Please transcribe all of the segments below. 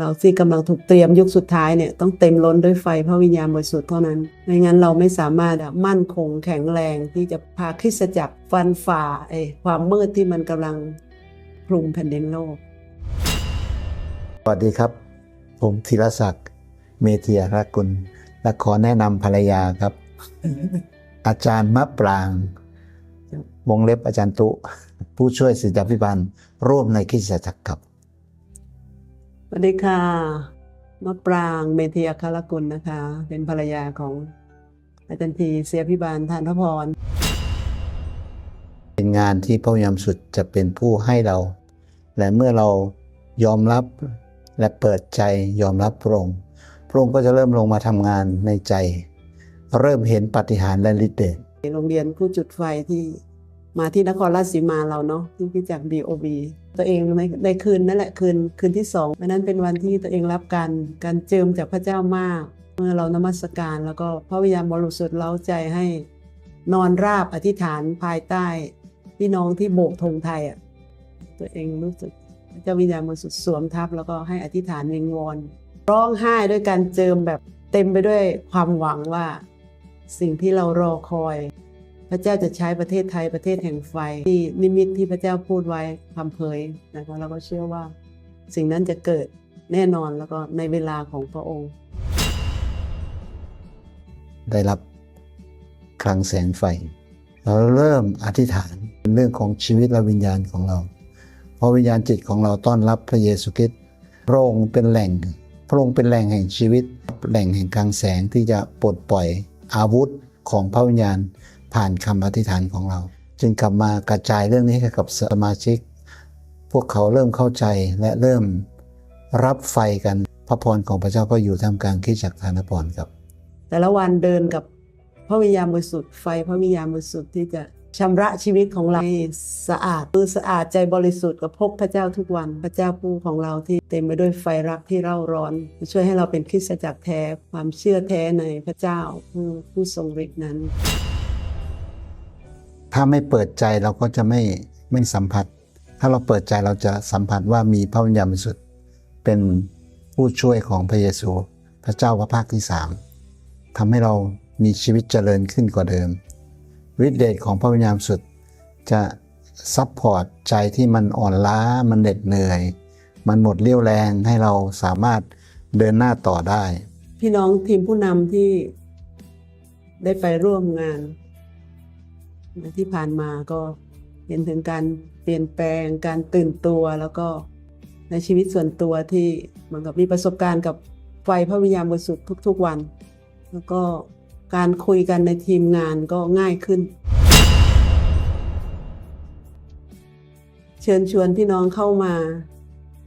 เราที่กำลังถูกเตรียมยุคสุดท้ายเนี่ยต้องเต็มล้นด้วยไฟพระวิญญาณบริสุทธิ์เท่านั้น ไม่งั้นเราไม่สามารถอะมั่นคงแข็งแรงที่จะพาคริสตจักรฟันฝ่าไอ้ความมืดที่มันกำลังคลุมแผ่นดินโลก สวัสดีครับ ผมธีรศักดิ์เมเทียรกุลและขอแนะนำภรรยาครับ อาจารย์มะปราง วงเล็บอาจารย์ตุ ผู้ช่วยศิษยาภิบาลร่วมในคริสตจักรครับ สวัสดีค่ะมะปรางเมธีอัครกุลนะคะ เป็นภรรยาของอาจารย์ทีเสียพิบาลทานพระพร เป็นงานที่พระวิญญาณบริสุดจะเป็นผู้ให้เรา และเมื่อเรายอมรับและเปิดใจยอมรับพระองค์พระองค์ก็จะเริ่มลงมาทำงานในใจ เริ่มเห็นปาฏิหารย์และฤทธิ์เดชโรงเรียนผู้จุดไฟที่ มาที่นครราชสีมาเราเนาะที่พิจักดีโอบีตัวเองในในคืนนั่นแหละคืนคืนที่สองวันนั้นเป็นวันที่ตัวเองรับการการเจิมจากพระเจ้ามาก เมื่อเรานมัสการแล้วก็พระวิญญาณบริสุทธิ์เล้าใจให้นอนราบอธิษฐานภายใต้พี่น้องที่โบกธงไทยอะตัวเองรู้สึกพระเจ้าวิญญาณบริสุทธิ์สวมทับแล้วก็ให้อธิษฐานวิงวอนร้องไห้ด้วยการเจิมแบบเต็มไปด้วยความหวังว่าสิ่งที่เรารอคอย พระเจ้าจะใช้ประเทศไทยประเทศแห่งไฟ ที่นิมิตที่พระเจ้าพูดไว้คำเผยนะคะเราก็เชื่อว่า สิ่งนั้นจะเกิดแน่นอนแล้วก็ในเวลาของพระองค์ ได้รับคลังแสงไฟ เราเริ่มอธิษฐานเป็นเรื่องของชีวิตและวิญญาณของเรา เพราะวิญญาณจิตของเราต้อนรับพระเยซูคริสต์พระองค์เป็นแหล่ง พระองค์เป็นแหล่งแห่งชีวิต แหล่งแห่งคลังแสงที่จะปลดปล่อยอาวุธของพระวิญญาณ ผ่านคำอธิษฐานของเรา จึงกลับมากระจายเรื่องนี้ให้กับสมาชิก พวกเขาเริ่มเข้าใจและเริ่มรับไฟกันพระพรของพระเจ้าก็อยู่ท่ามกลางคริสตจักรธานพรครับ แต่ละวันเดินกับพระวิญญาณบริสุทธิ์ไฟพระวิญญาณบริสุทธิ์ที่จะชำระชีวิตของเราให้สะอาดมือสะอาดใจบริสุทธิ์กับพบพระเจ้าทุกวันพระเจ้าผู้ของเราที่เต็มไปด้วยไฟรักที่เร่าร้อนจะช่วยให้เราเป็นคริสตจักรแท้ความเชื่อแท้ในพระเจ้าผู้ผู้ทรงฤทธิ์นั้น ถ้าไม่เปิดใจเราก็จะไม่ไม่สัมผัส ถ้าเราเปิดใจเราจะสัมผัสว่ามีพระวิญญาณบริสุทธิ์เป็นผู้ช่วยของพระเยซู พระเจ้าพระภาคที่สามทำให้เรามีชีวิตเจริญขึ้นกว่าเดิมฤทธิเดชของพระวิญญาณบริสุทธิ์จะซัพพอร์ตใจที่มันอ่อนล้ามันเหน็ดเหนื่อย มันหมดเรี่ยวแรงให้เราสามารถเดินหน้าต่อได้ พี่น้องทีมผู้นำที่ได้ไปร่วมงาน ที่ผ่านมาก็เห็นถึงการเปลี่ยนแปลงการตื่นตัวแล้วก็ในชีวิตส่วนตัวที่เหมือนกับมีประสบการณ์กับไฟพระวิญญาณบริสุทธิ์ทุก ๆวัน แล้วก็การคุยกันในทีมงานก็ง่ายขึ้น เชิญชวนพี่น้องเข้ามา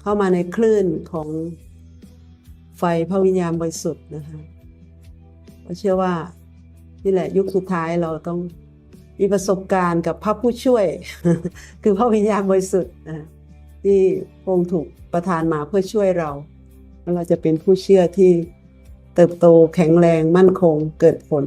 เข้ามาในคลื่นของไฟพระวิญญาณบริสุทธิ์นะคะเราเชื่อว่านี่แหละยุคสุดท้ายเราต้อง มีประสบการณ์กับพระผู้ช่วย คือพระวิญญาณบริสุทธิ์ที่พระองค์ถูกประทานมาเพื่อช่วยเราแล้วเราจะเป็นผู้เชื่อที่เติบโตแข็งแรงมั่นคงเกิดผล